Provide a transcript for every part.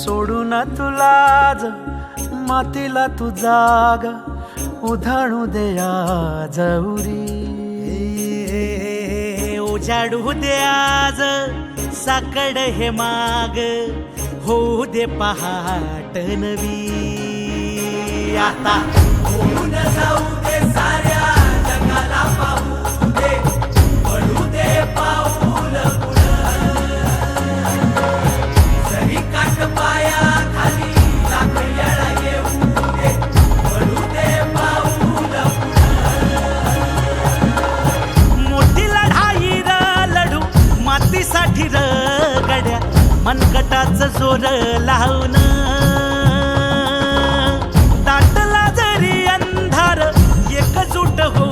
सोडू ना तुलाज मातीला तू जाग उधाणू दे आज उरी. उजाडू दे आज साकड हे माग हो दे पहाट नवी. आता जाऊ दे साऱ्या जगाला पाहू दे. जोर लावन दाटला जरी अंधार एकजूट हो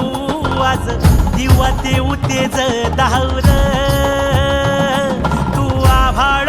आज. दिवा देऊ तेज धावर तू आभाळ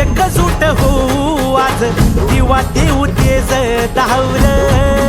एकजूट हो आज. दिवा ते तेज धावलं.